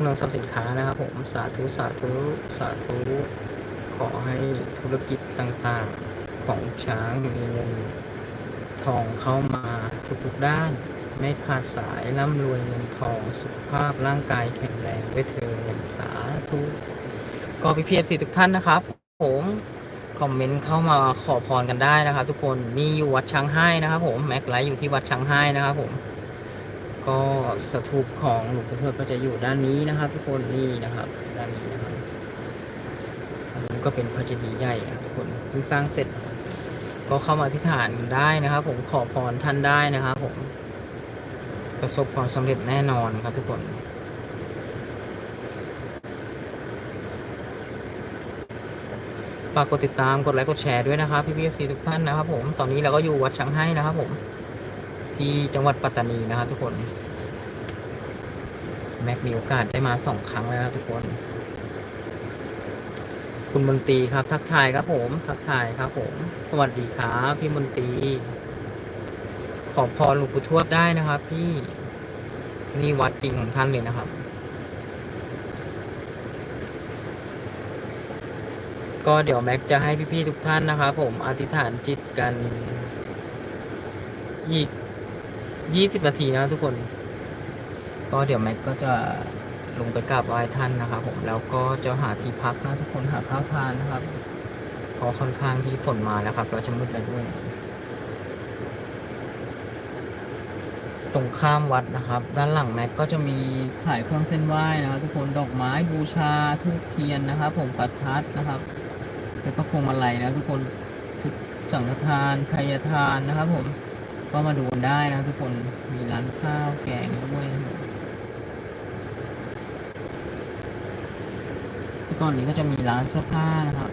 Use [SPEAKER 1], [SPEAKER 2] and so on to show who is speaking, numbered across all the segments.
[SPEAKER 1] เมืองทรัพสินค้านะครับผมสาธุสาธุสาธุขอให้ธุรกิจต่างๆของช้างมีเงินทองเข้ามาทุกๆด้าน ไม่ขาดสายร่ำรวยเงินทองสุขภาพร่างกายแข็งแรงด้วยเธอสาธุก็พี่พีเอฟซีทุกท่านนะครับ ผมคอมเมนต์เข้ามาขอพรกันได้นะครับ ทุกคนนี่อยู่วัดช้างให้นะครับผมแม็กไลท์อยู่ที่วัดช้างให้นะครับผม ก็สถูปของหลวงปู่ทวดก็จะอยู่ด้านนี้นะครับ ทุกคนนี่นะครับ ด้านนี้นะครับอันนี้ก็เป็นพระเจดีย์ใหญ่นะครับทุกคนเพิ่งสร้างเสร็จ ก็เข้ามาที่ฐานได้นะครับ ผมขอพรท่านได้นะครับ ผมประสบความสำเร็จแน่นอนครับทุกคนฝากกดติดตามกดไลค์กดแชร์ด้วยนะครับพี่พีเอฟซีทุกท่านนะครับผมตอนนี้เราก็อยู่วัดช้างให้นะครับผม ที่จังหวัดปัตตานีนะครับทุกคน แม็กมีโอกาสได้มาสองครั้งแล้วนะทุกคน คุณมนตรีครับ ทักทายครับผม ทักทายครับผม สวัสดีครับพี่มนตรีขอพรหลวงปู่ทวดได้นะครับ พี่นี่วัดจริงของท่านเลยนะครับ ก็เดี๋ยวแม็กจะให้พี่ๆทุกท่านนะครับผมอธิษฐานจิตกัน อีก 20นาทีนะทุกคน ก็เดี๋ยวแม็กก็จะลงไปกราบไหว้ท่านนะครับผมแล้วก็จะหาที่พักนะทุกคนหาข้าวทานนะครับเพราะค่อนข้างที่ฝนมาแล้วครับ เราจะมืดแล้วด้วย ตรงข้ามวัดนะครับ ด้านหลังแม็กก็จะมีขายเครื่องเส้นไหว้นะครับทุกคนดอกไม้บูชาทูบเทียนนะครับ ผมประทัดนะครับ แล้วก็พวงมาลัยนะทุกคนสังฆทานทายทานนะครับผม ก็มาดูกันได้นะทุกคนมีร้านข้าวแกงด้วยนะครับก่อนนี้ก็จะมีร้านเสื้อผ้านะครับ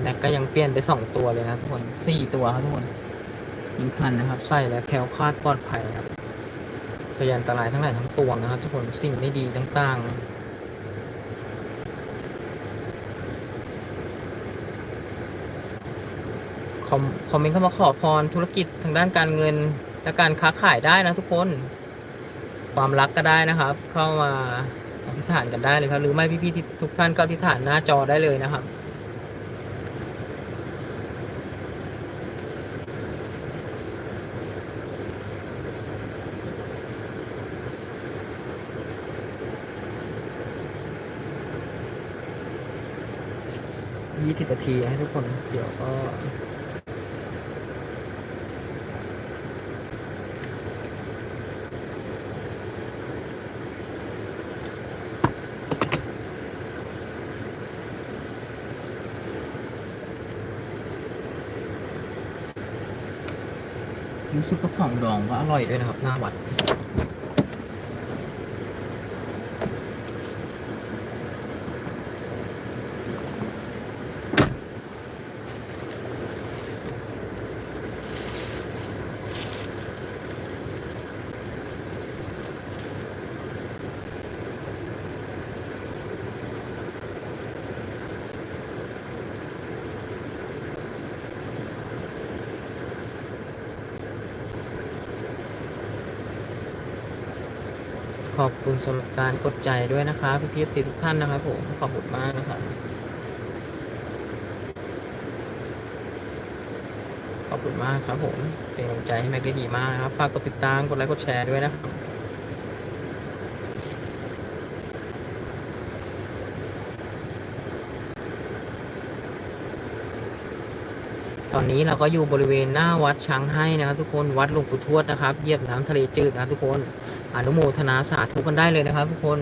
[SPEAKER 1] แม็กก็ยังเปลี่ยนไปสองตัวเลยนะทุกคนสี่ตัวครับทุกคนยิงคันนะครับ ใส่แล้วแคล้วคาดปลอดภัยครับพยานอันตรายทั้งหลายทั้งปวงนะครับ ทุกคนสิ่งไม่ดีต่างๆ คอมคอมเมนต์เข้ามาขอพรธุรกิจทางด้านการเงิน และการค้าขายได้นะทุกคน ความรักก็ได้นะครับ เข้ามาอธิษฐานกันได้เลยครับ หรือไม่พี่ๆทุกท่านก็อธิษฐานหน้าจอได้เลยนะครับยี่สิบนาทีให้ทุกคนเดี๋ยวก็ รู้สึกว่าของดองก็อร่อยด้วยนะครับ หน้าวัด อบคุณสำหรับการกดใจด้วยนะคะพี่พีเอฟซีทุกท่านนะครับผมขอบคุณมากนะครับขอบคุณมากครับผมเป็นกำลังใจให้แม็กได้ดีมากนะครับ ฝากกดติดตามกดไลค์กดแชร์ด้วยนะครับ ตอนนี้เราก็อยู่บริเวณหน้าวัดช้างให้นะครับ ทุกคนวัดหลวงปู่ทวดนะครับเยียบน้ำทะเลจืดนะทุกคน อนุโมทนาสาธุกันได้เลยนะครับ ทุกคน